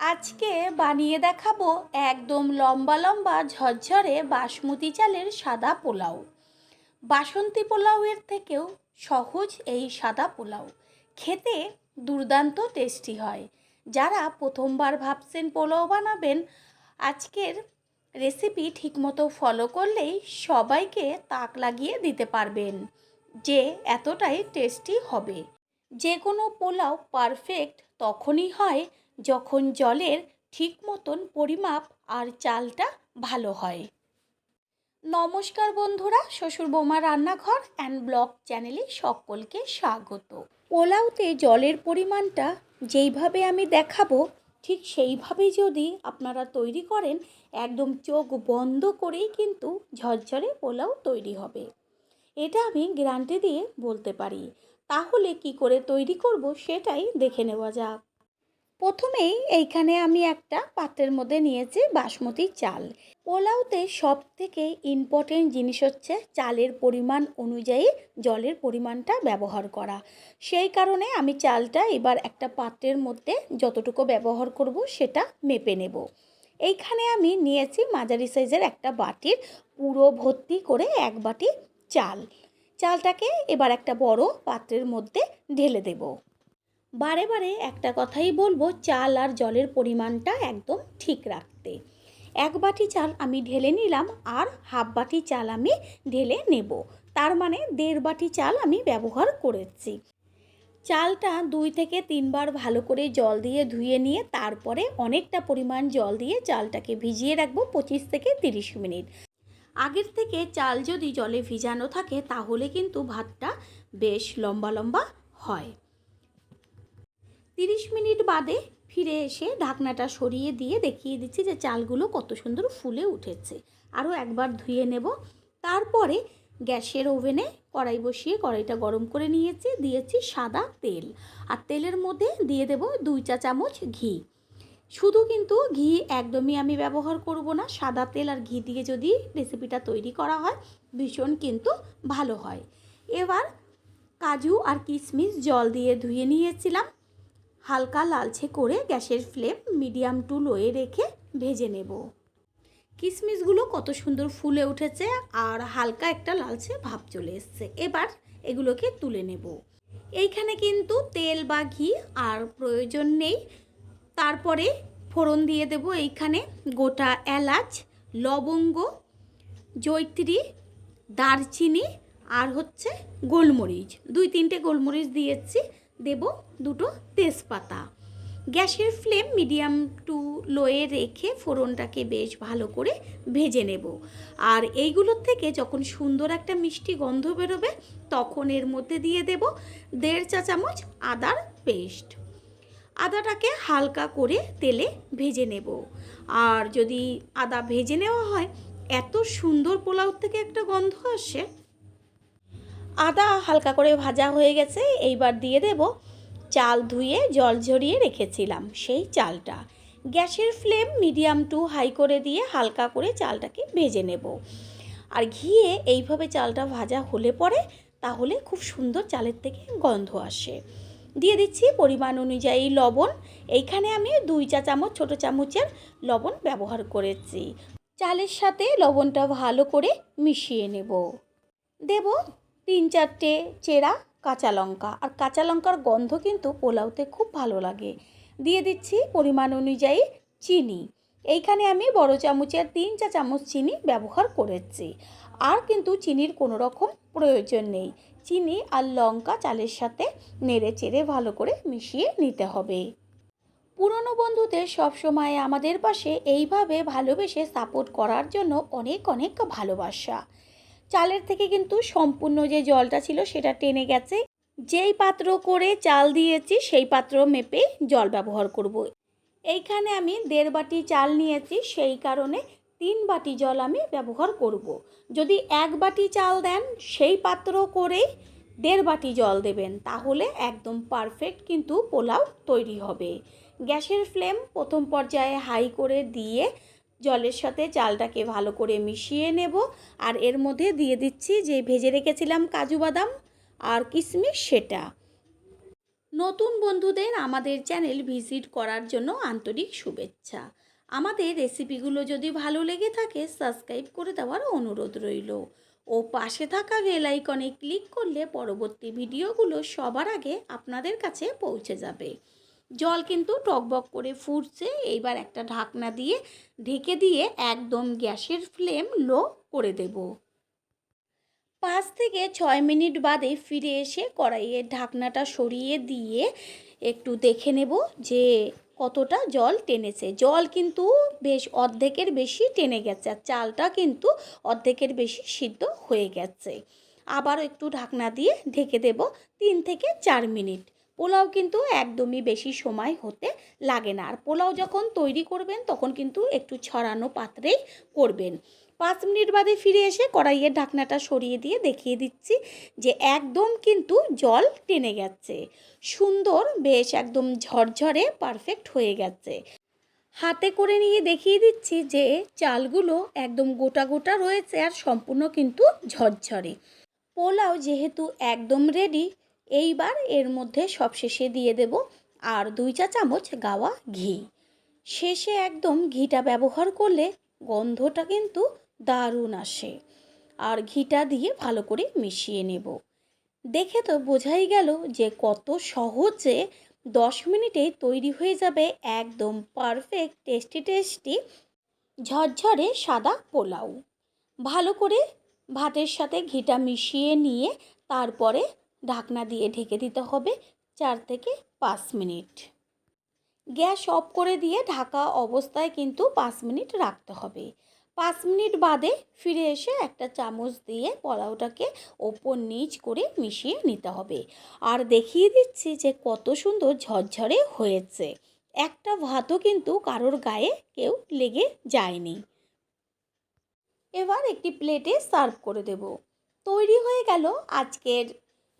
আজকে বানিয়ে দেখাবো একদম লম্বা লম্বা ঝরঝরে বাসমতি চালের সাদা পোলাও। বাসন্তী পোলাওয়ের থেকেও সহজ এই সাদা পোলাও। খেতে দুর্দান্ত টেস্টি হয়। যারা প্রথমবার ভাবছেন পোলাও বানাবেন, আজকের রেসিপি ঠিকমতো ফলো করলেই সবাইকে তাক লাগিয়ে দিতে পারবেন যে এতটাই টেস্টি হবে। যে কোনো পোলাও পারফেক্ট তখনই হয় যখন জলের ঠিক মতন পরিমাপ আর চালটা ভালো হয়। নমস্কার বন্ধুরা, শ্বশুর বৌমা রান্নাঘর অ্যান্ড ব্লগ চ্যানেলে সকলকে স্বাগত। পোলাওতে জলের পরিমাণটা যেইভাবে আমি দেখাবো, ঠিক সেইভাবে যদি আপনারা তৈরি করেন, একদম চোখ বন্ধ করেই কিন্তু ঝরঝরে পোলাও তৈরি হবে। এটা আমি গ্যারান্টি দিয়ে বলতে পারি। তাহলে কি করে তৈরি করব সেটাই দেখে নেওয়া যাক। প্রথমেই এইখানে আমি একটা পাত্রের মধ্যে নিয়েছি বাসমতি চাল। পোলাওতে সব থেকে ইম্পর্টেন্ট জিনিস হচ্ছে চালের পরিমাণ অনুযায়ী জলের পরিমাণটা ব্যবহার করা। সেই কারণে আমি চালটা এবার একটা পাত্রের মধ্যে যতটুকু ব্যবহার করব সেটা মেপে নেব। এইখানে আমি নিয়েছি মাঝারি সাইজের একটা বাটির পুরো ভর্তি করে এক বাটি চাল। চালটাকে এবার একটা বড় পাত্রের মধ্যে ঢেলে দেবো। বারে বারে একটা কথাই বলব, চাল আর জলের পরিমাণটা একদম ঠিক রাখতে। এক বাটি চাল আমি ঢেলে নিলাম আর হাফ বাটি চাল আমি ঢেলে নেব। তার মানে দেড় বাটি চাল আমি ব্যবহার করেছি। চালটা দুই থেকে তিনবার ভালো করে জল দিয়ে ধুয়ে নিয়ে তারপরে অনেকটা পরিমাণ জল দিয়ে চালটাকে ভিজিয়ে রাখব পঁচিশ থেকে তিরিশ মিনিট। আগের থেকে চাল যদি জলে ভিজানো থাকে তাহলে কিন্তু ভাতটা বেশ লম্বা লম্বা হয়। তিরিশ মিনিট বাদে ফিরে এসে ঢাকনাটা সরিয়ে দিয়ে দেখিয়ে দিচ্ছি যে চালগুলো কত সুন্দর ফুলে উঠেছে। আরও একবার ধুয়ে নেব। তারপরে গ্যাসের ওভেনে কড়াই বসিয়ে কড়াইটা গরম করে নিয়েছি, দিয়েছি সাদা তেল। আর তেলের মধ্যে দিয়ে দেব দুই চা চামচ ঘি। শুধু কিন্তু ঘি একদমই আমি ব্যবহার করব না, সাদা তেল আর ঘি দিয়ে যদি রেসিপিটা তৈরি করা হয়, ভীষণ কিন্তু ভালো হয়। এবার কাজু আর কিশমিশ জল দিয়ে ধুয়ে নিয়েছিলাম। হালকা লালচে করে গ্যাসের ফ্লেম মিডিয়াম টু লোয়ে রেখে ভেজে নেব। কিশমিশগুলো কত সুন্দর ফুলে উঠেছে আর হালকা একটা লালচে ভাব চলে এসছে। এবার এগুলোকে তুলে নেব। এইখানে কিন্তু তেল বা ঘি আর প্রয়োজন নেই। তারপরে ফোড়ন দিয়ে দেব এইখানে গোটা এলাচ, লবঙ্গ জৈত্রী দারচিনি আর হচ্ছে গোলমরিচ। দুই তিনটে গোলমরিচ দিয়েছি। দেব দুটো তেজপাতা। গ্যাসের ফ্লেম মিডিয়াম টু লোয়ে রেখে ফোড়নটাকে বেশ ভালো করে ভেজে নেব। আর এইগুলোর থেকে যখন সুন্দর একটা মিষ্টি গন্ধ বেরোবে, তখন এর মধ্যে দিয়ে দেব দেড় চা চামচ আদার পেস্ট। আদাটাকে হালকা করে তেলে ভেজে নেব। আর যদি আদা ভেজে নেওয়া হয়, এত সুন্দর পোলাও থেকে একটা গন্ধ আসে আদা হালকা করে ভাজা হয়ে গেছে। এইবার দিয়ে দেব চাল ধুয়ে জল ঝরিয়ে রেখেছিলাম সেই চালটা। গ্যাসের ফ্লেম মিডিয়াম টু হাই করে দিয়ে হালকা করে চালটাকে ভেজে নেব। আর ঘিয়ে এইভাবে চালটা ভাজা হলে পরে তাহলে খুব সুন্দর চালের থেকে গন্ধ আসে। দিয়ে দিচ্ছি পরিমাণ অনুযায়ী লবণ। এইখানে আমি দুই চা চামচ, ছোটো চামচের লবণ ব্যবহার করেছি। চালের সাথে লবণটা ভালো করে মিশিয়ে নেব। দেব তিন চারটে চেরা কাঁচা লঙ্কা। আর কাঁচা লঙ্কার গন্ধ কিন্তু পোলাওতে খুব ভালো লাগে। দিয়ে দিচ্ছি পরিমাণ অনুযায়ী চিনি। এইখানে আমি বড় চামচের তিন চা চামচ চিনি ব্যবহার করেছি। আর কিন্তু চিনির কোনো রকম প্রয়োজন নেই। চিনি আর লঙ্কা চালের সাথে নেড়ে চেড়ে ভালো করে মিশিয়ে নিতে হবে। পুরনো বন্ধুদের সবসময় আমাদের পাশে এইভাবে ভালোবেসে সাপোর্ট করার জন্য অনেক অনেক ভালোবাসা। চালের থেকে কিন্তু সম্পূর্ণ যে জলটা ছিল সেটা টেনে গেছে যেই পাত্র করে চাল দিয়েছি, সেই পাত্র মেপে জল ব্যবহার করব। এইখানে আমি দেড় বাটি চাল নিয়েছি, সেই কারণে তিন বাটি জল আমি ব্যবহার করব। যদি এক বাটি চাল দেন, সেই পাত্র করে দেড় বাটি জল দেবেন, তাহলে একদম পারফেক্ট কিন্তু পোলাও তৈরি হবে গ্যাসের ফ্লেম প্রথম পর্যায়ে হাই করে দিয়ে জলের সাথে চালটাকে ভালো করে মিশিয়ে নেব। আর এর মধ্যে দিয়ে দিচ্ছি যে ভেজে রেখেছিলাম কাজু বাদাম আর কিশমিশ সেটা। নতুন বন্ধুদের আমাদের চ্যানেল ভিজিট করার জন্য আন্তরিক শুভেচ্ছা। আমাদের রেসিপিগুলো যদি ভালো লেগে থাকে, সাবস্ক্রাইব করে দেওয়ার অনুরোধ রইল। ও পাশে থাকা বেল আইকনে ক্লিক করলে পরবর্তী ভিডিওগুলো সবার আগে আপনাদের কাছে পৌঁছে যাবে। জল কিন্তু টকবক করে ফুটছে। এইবার একটা ঢাকনা দিয়ে ঢেকে দিয়ে একদম গ্যাসের ফ্লেম লো করে দেবো। পাঁচ থেকে ছয় মিনিট বাদে ফিরে এসে কড়াইয়ের ঢাকনাটা সরিয়ে দিয়ে একটু দেখে নেব যে কতটা জল টেনেছে। জল কিন্তু বেশ অর্ধেকের বেশি টেনে গেছে আর চালটা কিন্তু অর্ধেকের বেশি সিদ্ধ হয়ে গেছে। আবারও একটু ঢাকনা দিয়ে ঢেকে দেব তিন থেকে চার মিনিট। পোলাও কিন্তু একদমই বেশি সময় হতে লাগে না। আর পোলাও যখন তৈরি করবেন, তখন কিন্তু একটু ছড়ানো পাত্রেই করবেন। পাঁচ মিনিট বাদে ফিরে এসে কড়াইয়ের ঢাকনাটা সরিয়ে দিয়ে দেখিয়ে দিচ্ছি যে একদম কিন্তু জল টেনে গেছে। সুন্দর, বেশ একদম ঝরঝরে পারফেক্ট হয়ে গেছে। হাতে করে নিয়ে দেখিয়ে দিচ্ছি যে চালগুলো একদম গোটা গোটা রয়েছে আর সম্পূর্ণ কিন্তু ঝরঝরে। পোলাও যেহেতু একদম রেডি এইবার এর মধ্যে সবশেষে দিয়ে দেব আর দুই চা চামচ গাওয়া ঘি। শেষে একদম ঘিটা ব্যবহার করলে গন্ধটা কিন্তু দারুণ আসে। আর ঘিটা দিয়ে ভালো করে মিশিয়ে নেব। দেখে তো বোঝাই গেল যে কত সহজে দশ মিনিটে তৈরি হয়ে যাবে একদম পারফেক্ট, টেস্টি টেস্টি, ঝরঝরে সাদা পোলাও। ভালো করে ভাতের সাথে ঘিটা মিশিয়ে নিয়ে তারপরে ঢাকনা দিয়ে ঢেকে দিতে হবে চার থেকে পাঁচ মিনিট। গ্যাস অফ করে দিয়ে ঢাকা অবস্থায় কিন্তু পাঁচ মিনিট রাখতে হবে। পাঁচ মিনিট বাদে ফিরে এসে একটা চামচ দিয়ে পোলাওটাকে ওপর নিচ করে মিশিয়ে নিতে হবে। আর দেখিয়ে দিচ্ছি যে কত সুন্দর ঝরঝরে হয়েছে। একটা ভাতও কিন্তু কারোর গায়ে কেউ লেগে যায়নি। এবার একটি প্লেটে সার্ভ করে দেব। তৈরি হয়ে গেল আজকের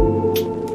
you